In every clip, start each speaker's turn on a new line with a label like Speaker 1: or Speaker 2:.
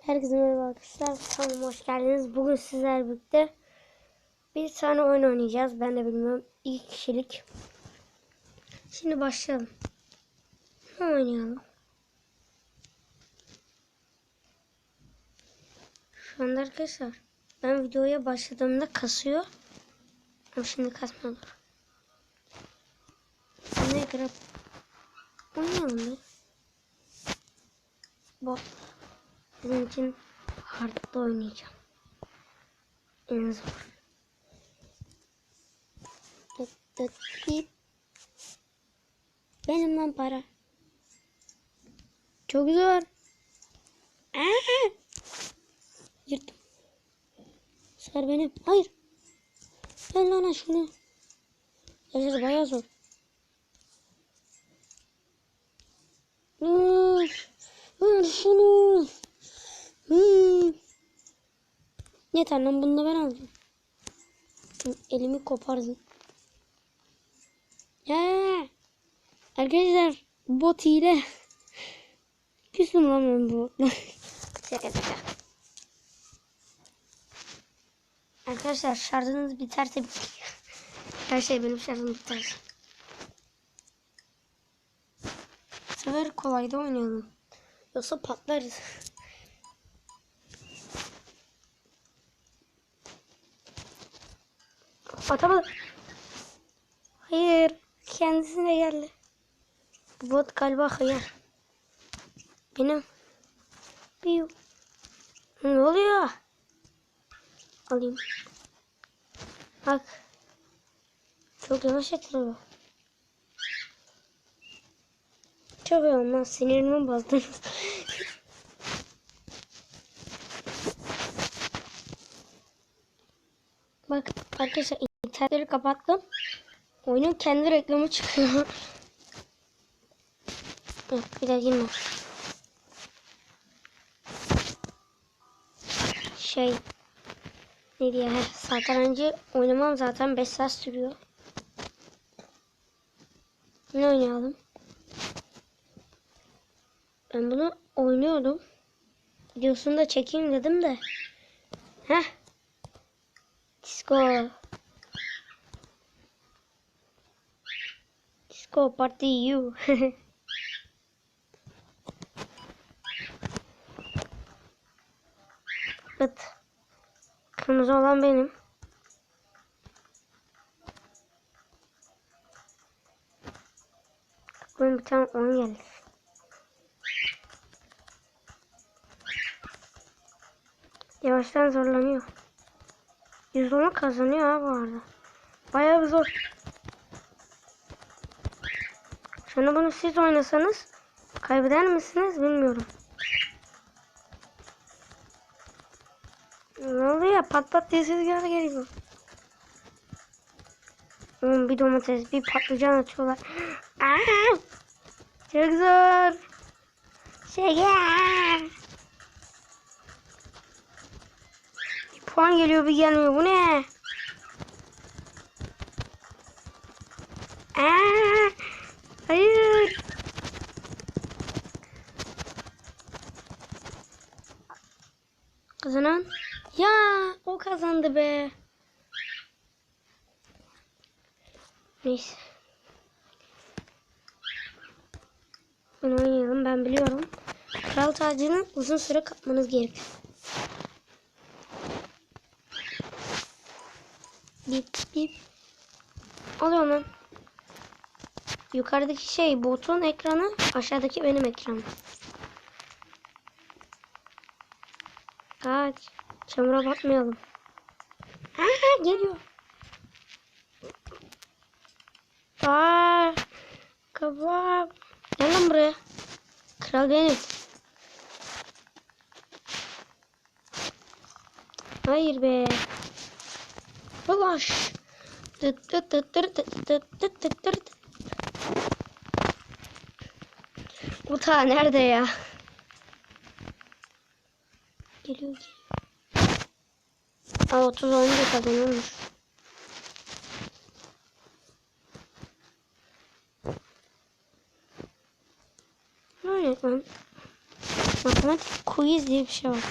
Speaker 1: Herkese merhaba arkadaşlar. Kanalıma hoş geldiniz. Bugün sizler birlikte bir tane oyun oynayacağız. Ben de bilmiyorum. İki kişilik. Şimdi başlayalım. Ne oynayalım? Şu anda arkadaşlar ben videoya başladığımda kasıyor. Ama şimdi kasmıyordur. Ne grab? Oynayalım bir. Bot. Sizin için hard'da oynayacağım. En zor. Benim lan para. Çok zor. Aa! Yırttım. Sıra benim. Hayır. Ben lan şunu. Yaşar bayağı zor. Üf, Ver şunu. Hmm. Yeter lan bunu da ben aldım. Elimi kopardım. Ya. Arkadaşlar bot hile. Küstüm lan ben bu. Arkadaşlar şarjınız biterse her şey benim şarjım biter. Bu kolayda oynayalım. Yoksa patlarız. Atamadı. Hayır. Kendisine geldi. Bot galiba hayır. Benim. Piu. Ne oluyor? Alayım. Bak. Çok yavaş atılıyor. Çok iyi olmaz. Sinirimi bozdunuz. Bak arkadaşlar internetleri kapattım. Oyunun kendi reklamı çıkıyor. Yok bir daha girme. Şey ne diye satrancı oynamam zaten 5 saat sürüyor. Ne oynayalım? Ben bunu oynuyordum. Videosunu da çekeyim dedim de. Heh. Disco. Disco Party You. evet. Kırmızı olan benim. Benim bir tane oyun geldi. Yavaştan zorlanıyor. Yüz onu kazanıyor ha bu arada. Bayağı bir zor. Şimdi bunu siz oynasanız kaybeder misiniz bilmiyorum. Ne oluyor? Pat pat diye ses geliyor. Oğlum bir domates, bir patlıcan atıyorlar. Aa! Çok zor. Şeker. Bir puan geliyor bir gelmiyor. Bu ne? Aa! Hayır. Kazanan? Ya o kazandı be. Neyse. Bunu oynayalım ben biliyorum. Kral tacını uzun süre kapmanız gerekiyor. Bip bip. Alıyorum lan. Yukarıdaki şey botun ekranı, aşağıdaki benim ekranım. Kaç. Çamura batmayalım. Aa, geliyor. Aa, kabak. Gel lan buraya. Kral benim. Hayır be. Ulaş. Tıt tıt tıt tıt tıt tıt tıt tıt tıt. Bu ta nerede ya? Geliyor geliyor. Aa 30 olunca kazanıyormuş. Ne lan? Matematik quiz diye bir şey var.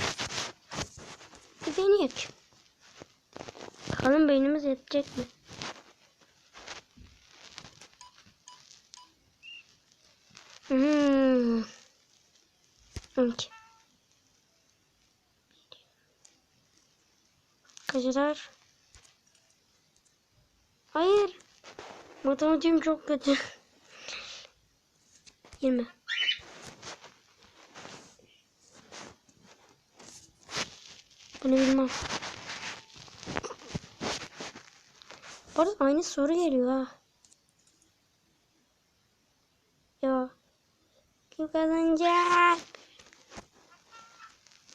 Speaker 1: Bir deneyek. Bakalım beynimiz yetecek mi? Hmm. 12. Kaçlar? Hayır. Matematiğim çok kötü. 20. Bunu bilmem. Bu arada aynı soru geliyor ha. Ya. Kim kazanacak?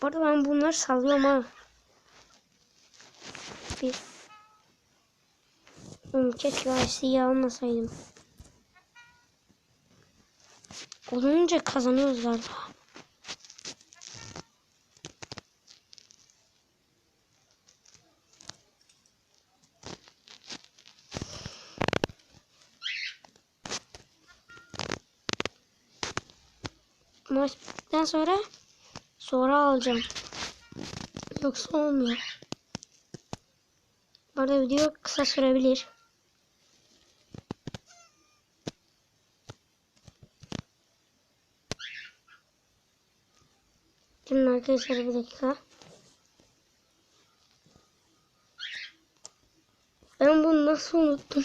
Speaker 1: Bu arada ben bunları sallıyorum ha. Bir. Oğlum keşke IC'yi almasaydım. Olunca kazanıyoruz galiba. Maç sonra sonra alacağım. Yoksa olmuyor. Bu arada video kısa sürebilir. Şimdi arkadaşlar bir dakika. Ben bunu nasıl unuttum?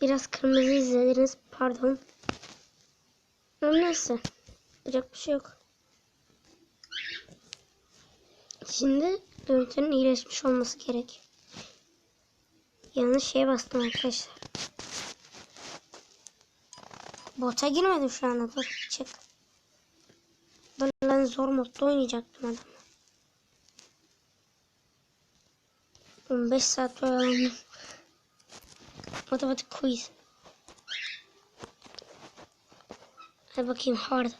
Speaker 1: Biraz kırmızı izlediniz. Pardon. Ama neyse. Yapacak bir şey yok. Şimdi görüntünün iyileşmiş olması gerek. Yanlış şeye bastım arkadaşlar. Bota girmedim şu anda. Dur çık. Lan zor modda oynayacaktım adam. 15 saat oyalandım. Matematik quiz. Hadi bakayım hard.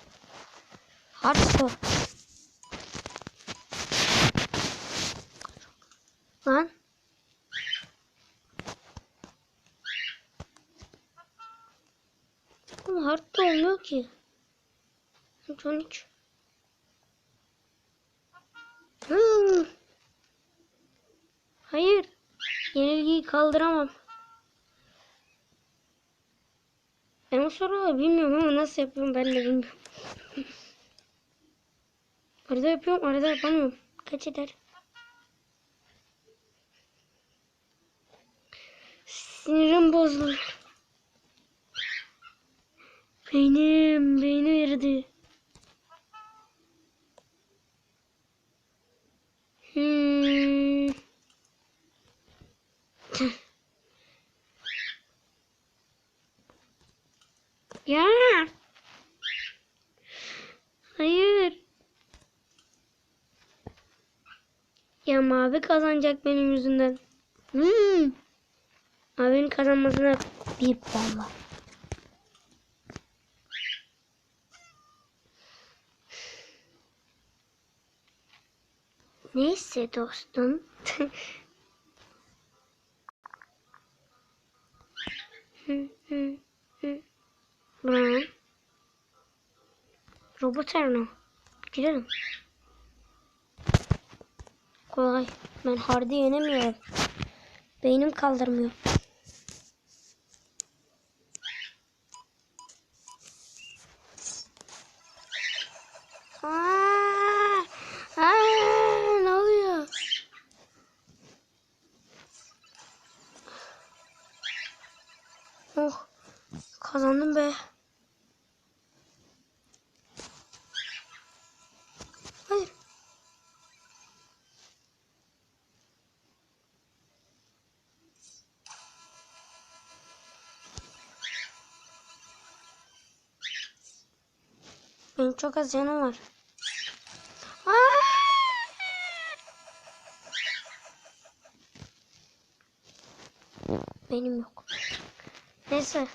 Speaker 1: Hard sor. Lan. Ama hard da olmuyor ki. 13. Hayır. Yenilgiyi kaldıramam. Ben o soruları bilmiyorum ama nasıl yapıyorum ben de bilmiyorum. arada yapıyorum arada yapamıyorum. Kaç eder? Sinirim bozuldu. Beynim, beynim eridi. Hmm. ya. Hayır. Ya mavi kazanacak benim yüzümden. Hmm. Abinin kazanmasına bir puan var. Neyse dostum. Robot Erno. Girelim. Kolay. Ben Hardy yenemiyorum. Beynim kaldırmıyor. Benim çok az canım var. Aa! Benim yok. Neyse.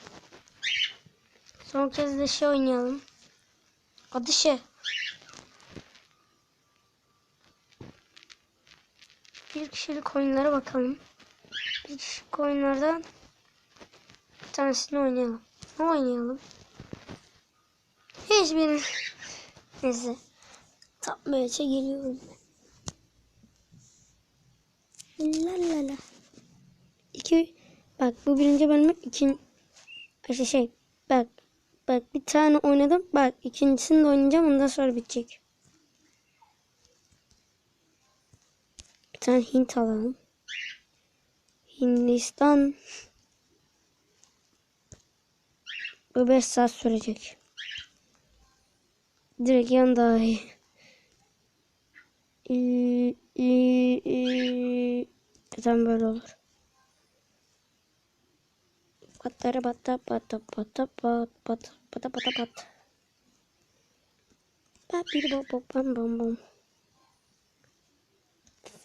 Speaker 1: Son kez de şey oynayalım. Adı şey. Bir kişilik oyunlara bakalım. Bir kişilik oyunlardan bir tanesini oynayalım. Ne oynayalım? Hiçbirini. Neyse. Top maç'a geliyorum. La la la. İki. Bak bu birinci bölümü ikinci. Şey, şey bak. Bak bir tane oynadım. Bak ikincisini de oynayacağım. Ondan sonra bitecek. Bir tane Hint alalım. Hindistan. Bu 5 saat sürecek. Dragondoy. Ee, ee, tam böyle olur. Patlara pata pata pata pat pat pata pata pat. Pat bir bom bom.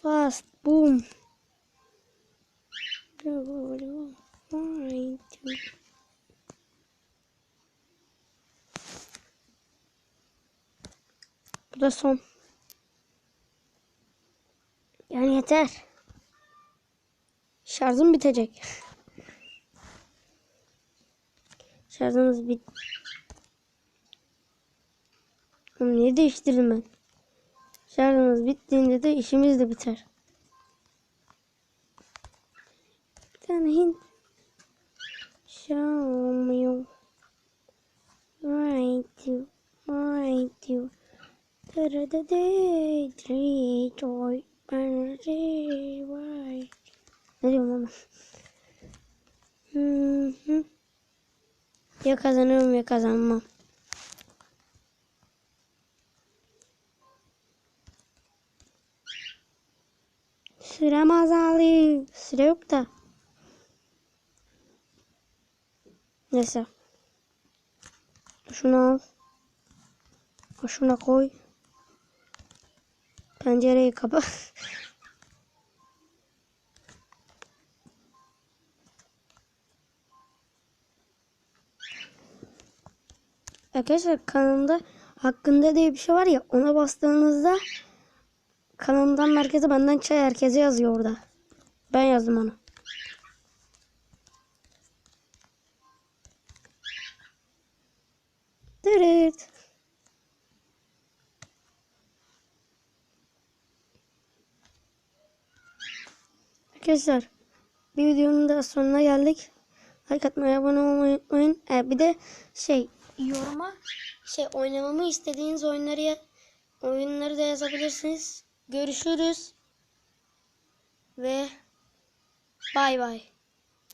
Speaker 1: Fast boom. Bravo. Da son. Yani yeter. Şarjım bitecek. Şarjımız bit. Oğlum niye değiştirdim ben? Şarjımız bittiğinde de işimiz de biter. Bir tane hint. Me. Right you. Right you. Da-da-da-da, three joy, energy, why? Ne diyorum ama? Hı hı. Ya kazanırım ya kazanmam. Sürem azalıyor. Süre yok da. Neyse. Şunu al. Şuna koy. Pencereyi kapa. Arkadaşlar kanalımda hakkında diye bir şey var ya ona bastığınızda kanalımdan merkeze benden çay herkese yazıyor orada. Ben yazdım onu. Arkadaşlar bir videonun da sonuna geldik. Like atmayı, abone olmayı unutmayın. Ee, bir de şey yoruma şey oynamamı istediğiniz oyunları ya- oyunları da yazabilirsiniz. Görüşürüz. Ve bay bay.